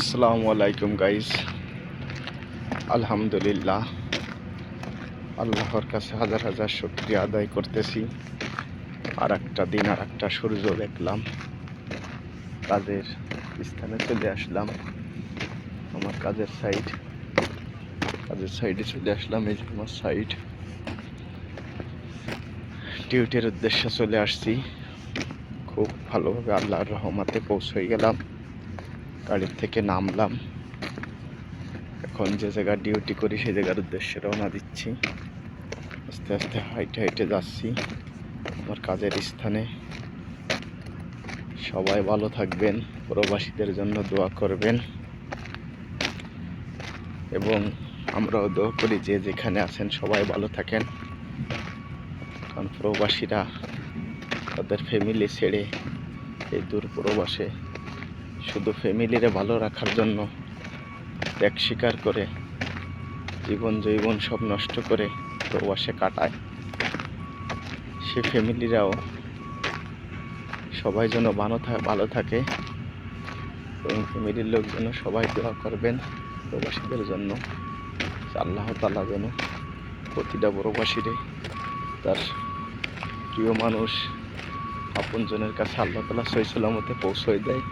আসসালামু আলাইকুম গাইজ আলহামদুলিল্লাহ। আল্লাহর কাছে হাজার হাজার শুক্রিয়া আদায় করতেছি। আর একটা দিন আর একটা সূর্য দেখলাম। কাজের স্থানে চলে আসলাম। আমার কাজের সাইড কাজের সাইডে চলে আসলাম, এই যে আমার সাইড ডিউটির উদ্দেশ্যে চলে আসছি। খুব ভালোভাবে আল্লাহর রহমাতে পৌঁছে গেলাম। গাড়ির থেকে নামলাম। এখন যে জায়গা ডিউটি করি, সেই জায়গার উদ্দেশ্যে রওনা দিচ্ছি। আস্তে আস্তে হাইটে হাইটে যাচ্ছি আমার কাজের স্থানে। সবাই ভালো থাকবেন, প্রবাসীদের জন্য দোয়া করবেন। এবং আমরাও দোয়া করি যে যেখানে আছেন সবাই ভালো থাকেন। কারণ প্রবাসীরা তাদের ফ্যামিলি ছেড়ে এই দূর প্রবাসে শুধু ফ্যামিলিরে ভালো রাখার জন্য ত্যাগ স্বীকার করে জীবন জৈবন সব নষ্ট করে প্রবাসে কাটায়। সে ফ্যামিলিরাও সবাই যেন ভালো থাকে ভালো থাকে এবং ফ্যামিলির লোক যেন সবাই দোয়া করবেন প্রবাসীদের জন্য। আল্লাহ তালা যেন প্রতিটা প্রবাসীরে তার প্রিয় মানুষ আপনজনের কাছে আল্লাহ তালা সই পৌঁছয় দেয়।